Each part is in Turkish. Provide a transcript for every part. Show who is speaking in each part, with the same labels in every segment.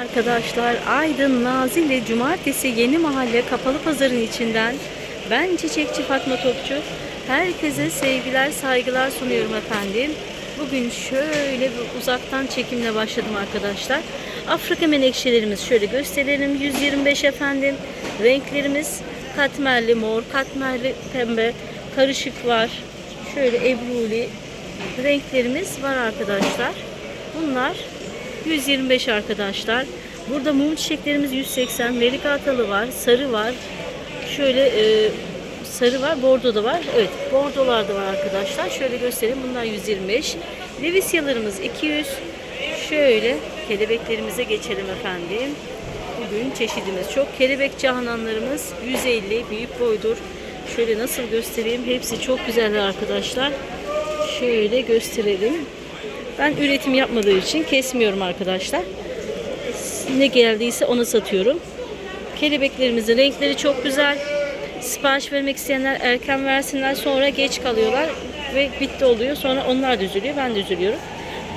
Speaker 1: Arkadaşlar Aydın Nazilli Cumartesi Yeni Mahalle Kapalı Pazarın içinden ben Çiçekçi Fatma Topçu. Herkese sevgiler, saygılar sunuyorum efendim. Bugün şöyle bir uzaktan çekimle başladım arkadaşlar. Afrika menekşelerimiz şöyle gösterelim. 125 efendim. Renklerimiz katmerli mor, katmerli pembe, karışık var. Şöyle ebruli renklerimiz var arkadaşlar. Bunlar 125 arkadaşlar. Burada mum çiçeklerimiz 180. Melikatalı var. Sarı var. Şöyle e, sarı var. Bordo da var. Evet. Bordolar da var arkadaşlar. Şöyle göstereyim. Bunlar 125. Levisyalarımız 200. Şöyle kelebeklerimize geçelim efendim. Bugün çeşidimiz çok. Kelebek cahananlarımız 150. Büyük boydur. Şöyle nasıl göstereyim. Hepsi çok güzeller arkadaşlar. Şöyle gösterelim. Ben üretim yapmadığı için kesmiyorum arkadaşlar. Ne geldiyse onu satıyorum. Kelebeklerimizin renkleri çok güzel. Sipariş vermek isteyenler erken versinler sonra geç kalıyorlar ve bitti oluyor. Sonra onlar da üzülüyor ben de üzülüyorum.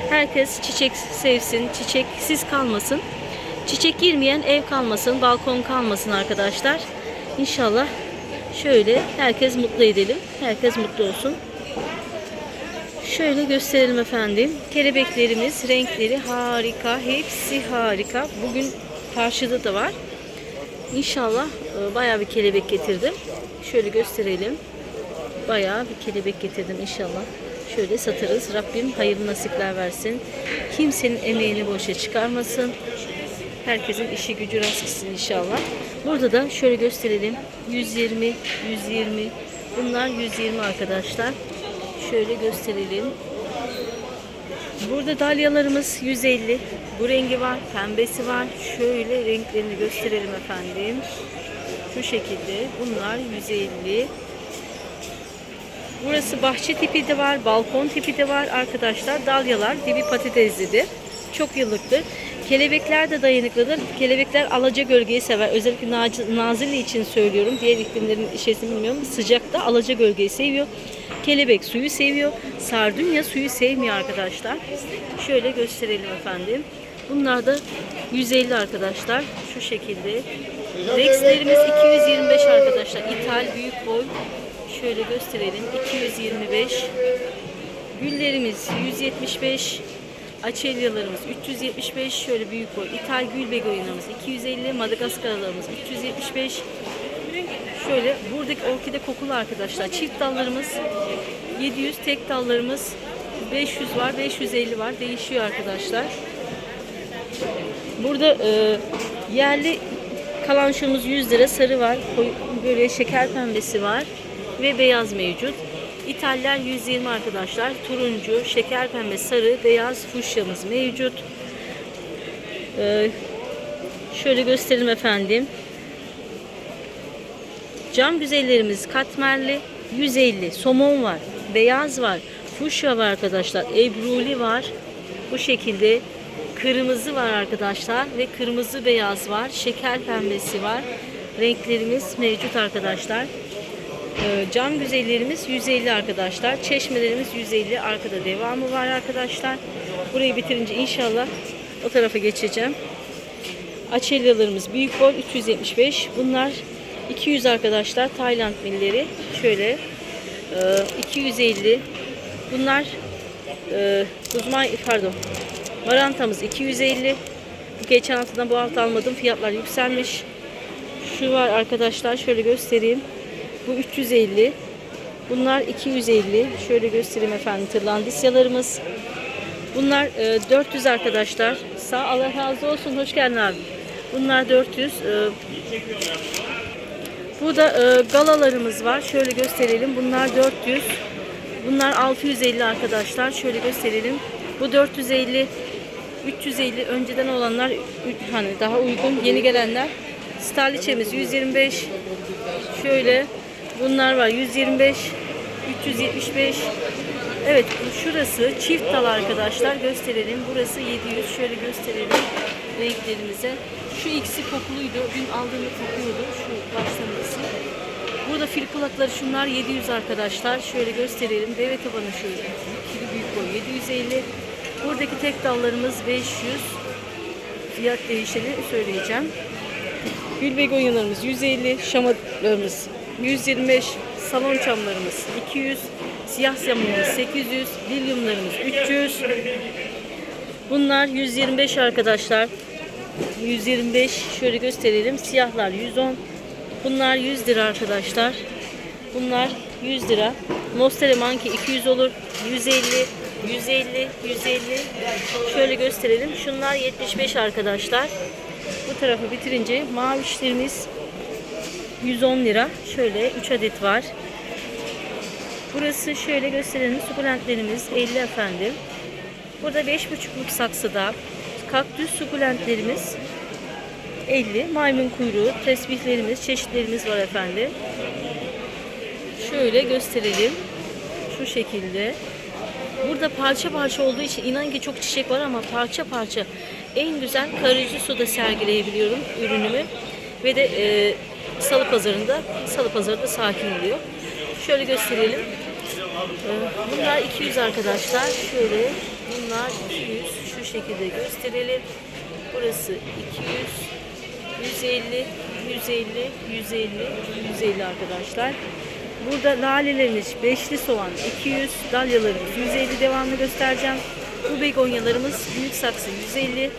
Speaker 1: Herkes çiçek sevsin, çiçeksiz kalmasın. Çiçek girmeyen ev kalmasın, balkon kalmasın arkadaşlar. İnşallah şöyle herkes mutlu edelim. Herkes mutlu olsun. Şöyle gösterelim efendim. Kelebeklerimiz renkleri harika. Hepsi harika. Bugün karşıda da var. İnşallah e, bayağı bir kelebek getirdim. Şöyle gösterelim. Bayağı bir kelebek getirdim inşallah. Şöyle satarız. Rabbim hayırlı nasipler versin. Kimsenin emeğini boşa çıkarmasın. Herkesin işi gücü rast gitsin inşallah. Burada da şöyle gösterelim. 120, 120. Bunlar 120 arkadaşlar. Şöyle gösterelim. Burada dalyalarımız 150. Bu rengi var, pembesi var. Şöyle renklerini gösterelim efendim. Şu şekilde. Bunlar 150. Burası bahçe tipi de var, balkon tipi de var arkadaşlar. Dalyalar dibi patateslidir. Çok yıllıktır. Kelebekler de dayanıklıdır. Kelebekler alaca gölgeyi sever. Özellikle Nazilli için söylüyorum. Diğer iklimlerin işesini bilmiyorum. Sıcakta alaca gölgeyi seviyor. Kelebek suyu seviyor. Sardunya suyu sevmiyor arkadaşlar. Şöyle gösterelim efendim. Bunlar da 150 arkadaşlar. Şu şekilde. Rexlerimiz 225 arkadaşlar. İthal büyük boy. Şöyle gösterelim. 225. Güllerimiz 175. Açelyalarımız 375. Şöyle büyük boy. İthal gül begoyinamız 250. Madagaskarlarımız 375. Şöyle buradaki orkide kokulu arkadaşlar. Çift dallarımız 700. Tek dallarımız 500 var. 550 var. Değişiyor arkadaşlar. Burada e, yerli kalançomuz 100 lira. Sarı var. Böyle şeker pembesi var. Ve beyaz mevcut. İtalyer 120 arkadaşlar. Turuncu, şeker pembe, sarı, beyaz fuşyamız mevcut. E, şöyle gösterelim efendim. Cam güzellerimiz katmerli 150. Somon var. Beyaz var. Fuşya var arkadaşlar. Ebruli var. Bu şekilde. Kırmızı var arkadaşlar. Ve kırmızı beyaz var. Şeker pembesi var. Renklerimiz mevcut arkadaşlar. Ee, Cam güzellerimiz 150 arkadaşlar. Çeşmelerimiz 150. Arkada devamı var arkadaşlar. Burayı bitirince inşallah o tarafa geçeceğim. Açelyalarımız büyük boy 375. Bunlar 200 arkadaşlar. Tayland milleri. Şöyle e, 250. Bunlar e, uzman pardon. Varantamız 250. Geçen haftadan bu hafta almadım. Fiyatlar yükselmiş. Şu var arkadaşlar. Şöyle göstereyim. Bu 350. Bunlar 250. Şöyle göstereyim efendim. Tırlandisyalarımız. Bunlar e, 400 arkadaşlar. Sağ Allah razı olsun. Hoş geldin abi. Bunlar 400. Burada e, galalarımız var. Şöyle gösterelim. Bunlar 400. Bunlar 650 arkadaşlar. Şöyle gösterelim. Bu 450. 350 önceden olanlar hani daha uygun yeni gelenler Starliçemiz 125 şöyle bunlar var 125 375 Evet şurası çift dal arkadaşlar gösterelim burası 700 şöyle gösterelim renklerimize şu ikisi kokuluydu dün aldığımı kokuyordu fil kulakları şunlar 700 arkadaşlar. Şöyle gösterelim. Deve tabanı şu ikili büyük boy 750. Buradaki tek dallarımız 500. fiyat değişeni söyleyeceğim. Gül begonyalarımız 150, şamalarımız 125, salon çamlarımız 200, siyah samurumuz 800, lilyumlarımız 300. Bunlar 125 arkadaşlar. 125 şöyle gösterelim. Siyahlar 110. Bunlar 100 lira arkadaşlar. Bunlar 100 lira. Monstera Monkey 200 olur. 150, 150, 150. Şöyle gösterelim. Şunlar 75 arkadaşlar. Bu tarafı bitirince mavişlerimiz 110 lira. Şöyle 3 adet var. Burası şöyle gösterelim. Sukulentlerimiz 50 efendim. Burada 5,5'luk saksıda kaktüs sukulentlerimiz 50. Maymun kuyruğu, tesbihlerimiz, çeşitlerimiz var efendim. Şöyle gösterelim. Şu şekilde. Burada parça parça olduğu için inan ki çok çiçek var ama parça parça en güzel karıcı suda sergileyebiliyorum ürünümü. Ve de e, salı pazarında, salı pazarı da sakin oluyor. Şöyle gösterelim. E, bunlar 200 arkadaşlar. Şöyle bunlar 200. Şu şekilde gösterelim. Burası 200. 150, 150, 150, 150 arkadaşlar. Burada lalelerimiz beşli soğan 200, dalyalarımız 150 devamlı göstereceğim. Bu begonyalarımız büyük saksı 150.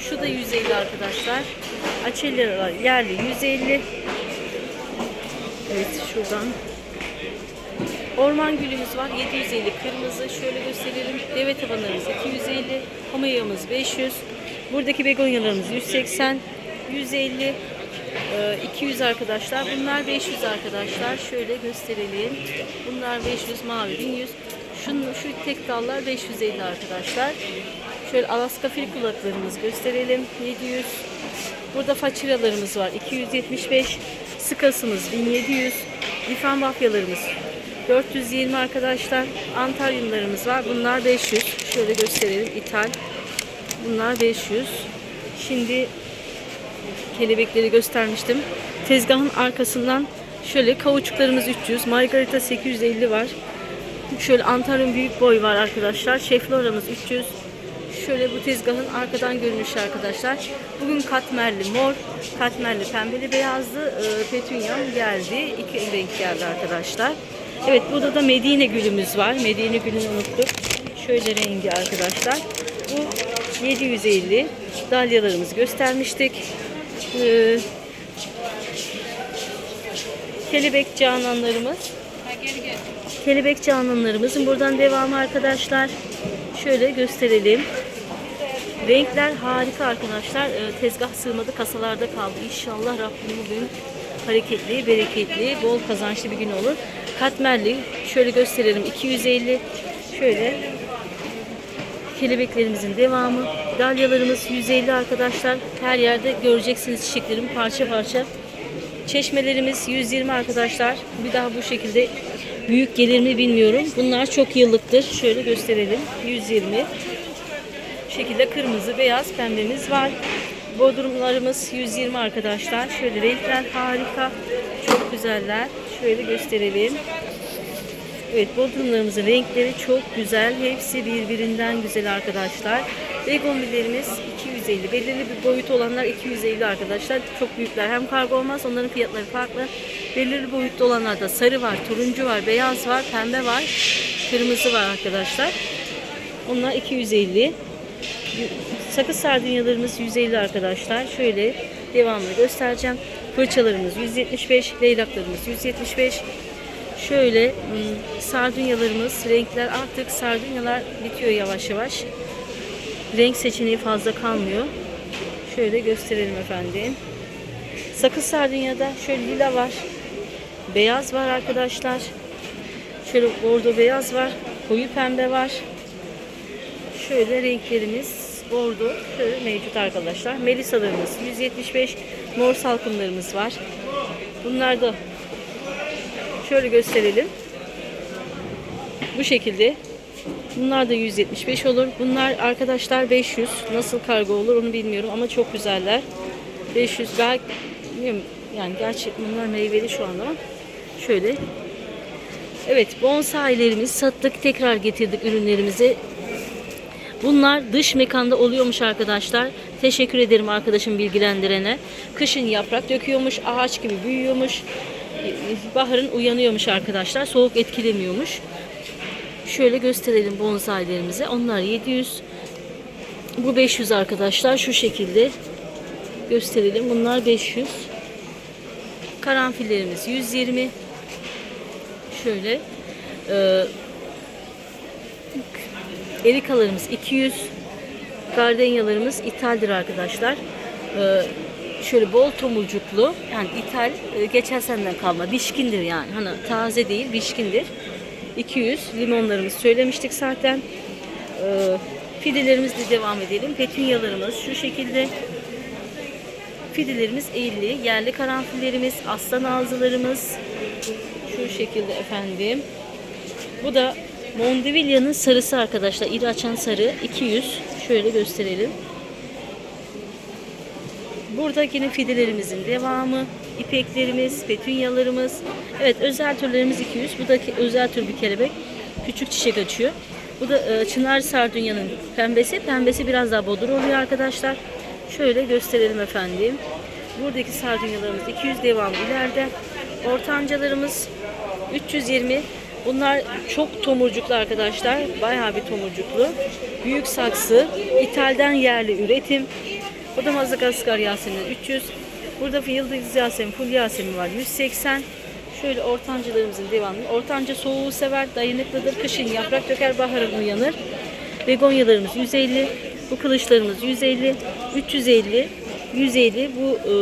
Speaker 1: Şu da 150 arkadaşlar. Açelyalar yerli 150. Evet şuradan. Orman gülümüz var 750 kırmızı. Şöyle gösterelim. Deve tabanlarımız 250. Hamayamız 500. Buradaki begonyalarımız 180. 150. e, 200 arkadaşlar. Bunlar 500 arkadaşlar. Şöyle gösterelim. Bunlar 500 mavi 1100. Şunu, şu tek dallar 550 arkadaşlar. Şöyle Alaska fil kulaklarımız gösterelim. 700. Burada façiralarımız var. 275. Sıkasımız 1700. Lifan bafyalarımız 420 arkadaşlar. Antalyumlarımız var. Bunlar 500. Şöyle gösterelim. İthal. Bunlar 500. Şimdi kelebekleri göstermiştim. Tezgahın arkasından şöyle kavuçuklarımız 300, margarita 850 var. Şöyle Antalyum büyük boy var arkadaşlar. Şefloramız 300. Şöyle bu tezgahın arkadan görünüşü arkadaşlar. Bugün katmerli mor, katmerli pembeli beyazlı e, petunyam geldi. İki renk geldi arkadaşlar. Evet burada da Medine gülümüz var. Medine gülünü unuttuk. Şöyle rengi arkadaşlar. Bu 750. Dalyalarımızı göstermiştik. Ee, kelebek cananlarımız. Kelebek cananlarımızın buradan devamı arkadaşlar. Şöyle gösterelim. Renkler harika arkadaşlar. Ee, tezgah sığmadı kasalarda kaldı. İnşallah Rabbim bugün hareketli, bereketli, bol kazançlı bir gün olur. Katmerli şöyle gösterelim 250 şöyle kelebeklerimizin devamı. Dalyalarımız 150 arkadaşlar. Her yerde göreceksiniz çiçeklerimi parça parça. Çeşmelerimiz 120 arkadaşlar. Bir daha bu şekilde büyük gelir mi bilmiyorum. Bunlar çok yıllıktır. Şöyle gösterelim. 120. Bu şekilde kırmızı, beyaz, pembemiz var. Bodrumlarımız 120 arkadaşlar. Şöyle renkler harika. Çok güzeller. Şöyle gösterelim. Evet bodrumlarımızın renkleri çok güzel. Hepsi birbirinden güzel arkadaşlar. Begonvillerimiz 250. Belirli bir boyut olanlar 250 arkadaşlar. Çok büyükler. Hem kargo olmaz. Onların fiyatları farklı. Belirli boyutta olanlarda sarı var, turuncu var, beyaz var, pembe var, kırmızı var arkadaşlar. Onlar 250. Sakız sardunyalarımız 150 arkadaşlar. Şöyle devamını göstereceğim. Fırçalarımız 175, leylaklarımız 175. Şöyle hmm, sardunyalarımız, renkler artık sardunyalar bitiyor yavaş yavaş. Renk seçeneği fazla kalmıyor. Şöyle gösterelim efendim. Sakız sardunyada şöyle lila var. Beyaz var arkadaşlar. Şöyle bordo beyaz var. Koyu pembe var. Şöyle renklerimiz bordo şöyle mevcut arkadaşlar. Melisalarımız 175 mor salkımlarımız var. Bunlar da şöyle gösterelim. Bu şekilde. Bunlar da 175 olur. Bunlar arkadaşlar 500. Nasıl kargo olur onu bilmiyorum ama çok güzeller. 500 belki yani gerçi bunlar meyveli şu anda şöyle Evet bonsailerimiz sattık tekrar getirdik ürünlerimizi Bunlar dış mekanda oluyormuş arkadaşlar. Teşekkür ederim arkadaşım bilgilendirene. Kışın yaprak döküyormuş, ağaç gibi büyüyormuş. Baharın uyanıyormuş arkadaşlar. Soğuk etkilemiyormuş. Şöyle gösterelim bonsailerimizi. Onlar 700. Bu 500 arkadaşlar. Şu şekilde gösterelim. Bunlar 500. Karanfillerimiz 120. Şöyle. Ee, erikalarımız 200. Gardenyalarımız ithaldir arkadaşlar. Ee, şöyle bol tomurcuklu. Yani ithal e, geçen seneden kalma. Bişkindir yani. Hani taze değil bişkindir. 200. Limonlarımız söylemiştik zaten. Ee, fidelerimizle devam edelim. Petunyalarımız şu şekilde. Fidelerimiz 50. Yerli karanfillerimiz, aslan ağzılarımız şu şekilde efendim. Bu da Mondevilya'nın sarısı arkadaşlar. İri açan sarı 200. Şöyle gösterelim. Burada yine fidelerimizin devamı. ipeklerimiz, petunyalarımız. Evet özel türlerimiz 200. Bu da özel tür bir kelebek. Küçük çiçek açıyor. Bu da e, çınar sardunyanın pembesi. Pembesi biraz daha bodur oluyor arkadaşlar. Şöyle gösterelim efendim. Buradaki sardunyalarımız 200 devam ileride. Ortancalarımız 320. Bunlar çok tomurcuklu arkadaşlar. Bayağı bir tomurcuklu. Büyük saksı. İthalden yerli üretim. Bu da Madagaskar Yasemin 300. Burada Yıldız Yasemin, Full Yasemin var 180. Şöyle ortancılarımızın devamı. Ortanca soğuğu sever, dayanıklıdır. Kışın yaprak döker, baharın uyanır. Begonyalarımız 150. Bu kılıçlarımız 150. 350. 150. Bu e,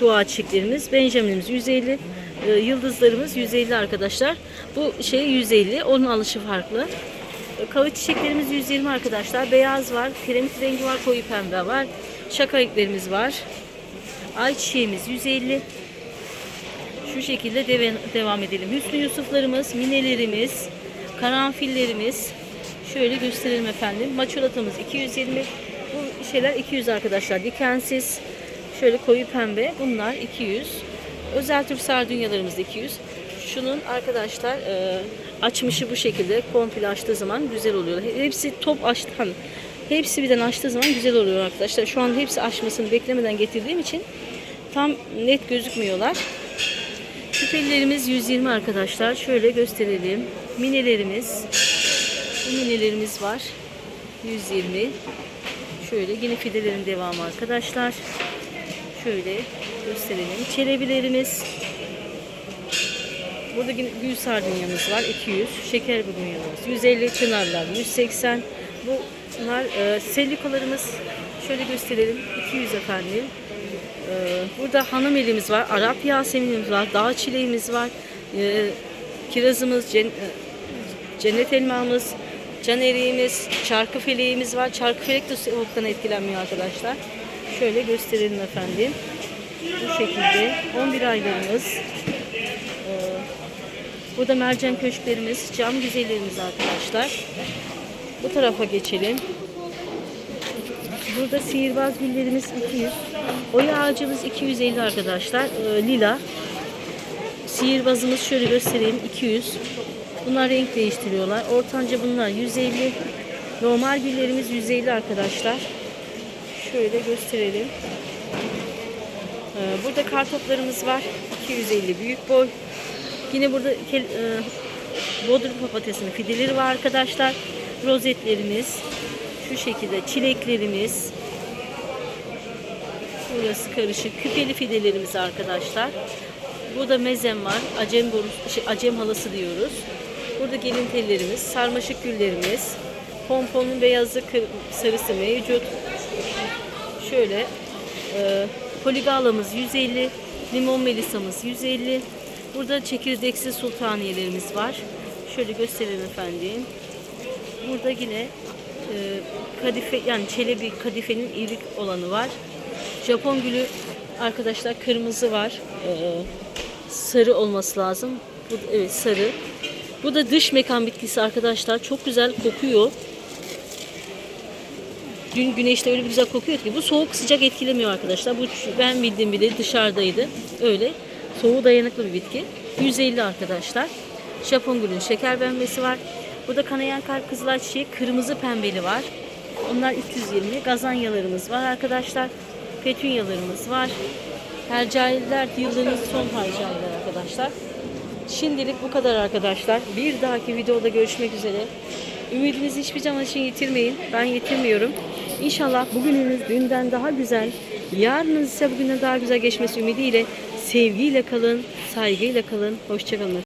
Speaker 1: dua çiçeklerimiz. Benjaminimiz 150. E, yıldızlarımız 150 arkadaşlar. Bu şey 150. Onun alışı farklı. E, çiçeklerimiz 120 arkadaşlar. Beyaz var, kiremit rengi var, koyu pembe var. Şaka iplerimiz var. Ay çiçeğimiz 150. Şu şekilde deve- devam edelim. Hüsnü Yusuflarımız, minelerimiz, karanfillerimiz. Şöyle gösterelim efendim. Maçolatamız 220. Bu şeyler 200 arkadaşlar. Dikensiz. Şöyle koyu pembe. Bunlar 200. Özel tür sardunyalarımız da 200. Şunun arkadaşlar e, açmışı bu şekilde komple açtığı zaman güzel oluyor. Hepsi top açtı. Hepsi birden açtığı zaman güzel oluyor arkadaşlar. Şu an hepsi açmasını beklemeden getirdiğim için tam net gözükmüyorlar. Küpelilerimiz 120 arkadaşlar. Şöyle gösterelim. Minelerimiz. Bu minelerimiz var. 120. Şöyle yine fidelerin devamı arkadaşlar. Şöyle gösterelim. Çelebilerimiz. Burada yine gül sardunyamız var 200. Şeker begonyamız 150. Çınarlar 180. Bunlar e, selikolarımız. Şöyle gösterelim. 200 efendim. Ee, Burada hanım elimiz var, Arap yaseminimiz var, dağ çileğimiz var, ee, kirazımız, cen- e, cennet elmamız, can eriğimiz, çarkı feleğimiz var. Çarkı felek de soğuktan etkilenmiyor arkadaşlar. Şöyle gösterelim efendim. Bu şekilde 11 aylarımız. Ee, Burada mercan köşklerimiz, cam güzellerimiz arkadaşlar. Bu tarafa geçelim. Burada sihirbaz güllerimiz 200. Oya ağacımız 250 arkadaşlar. Ee, lila. Sihirbazımız şöyle göstereyim 200. Bunlar renk değiştiriyorlar. Ortanca bunlar 150. Normal güllerimiz 150 arkadaşlar. Şöyle gösterelim. Ee, burada kartoplarımız var. 250 büyük boy. Yine burada e, Bodrum papatyasının fideleri var arkadaşlar. Rozetlerimiz. Şu şekilde çileklerimiz. Burası karışık. Küpeli fidelerimiz arkadaşlar. Burada mezem var. Acem borusu, şey, acem halası diyoruz. Burada gelin tellerimiz, sarmaşık güllerimiz, pomponun beyazı, sarısı mevcut. Şöyle e, poligalamız 150, limon melisamız 150. Burada çekirdeksiz sultaniyelerimiz var. Şöyle gösterelim efendim. Burada yine e, kadife yani çelebi kadifenin irik olanı var. Japon gülü arkadaşlar kırmızı var. E, sarı olması lazım. Bu evet sarı. Bu da dış mekan bitkisi arkadaşlar. Çok güzel kokuyor. Dün güneşte öyle bir güzel kokuyor ki bu soğuk sıcak etkilemiyor arkadaşlar. Bu ben bildiğim bile dışarıdaydı. Öyle. Soğuğu dayanıklı bir bitki. 150 arkadaşlar. Japon gülün şeker pembesi var. Burada kanayan kalp kızılay çiçeği kırmızı pembeli var. Onlar 320. Gazanyalarımız var arkadaşlar. Petunyalarımız var. Hercailer yılın son hercailer arkadaşlar. Şimdilik bu kadar arkadaşlar. Bir dahaki videoda görüşmek üzere. Ümidinizi hiçbir zaman için yitirmeyin. Ben yitirmiyorum. İnşallah bugününüz dünden daha güzel, yarınınız ise bugünden daha güzel geçmesi ümidiyle sevgiyle kalın, saygıyla kalın. Hoşçakalın.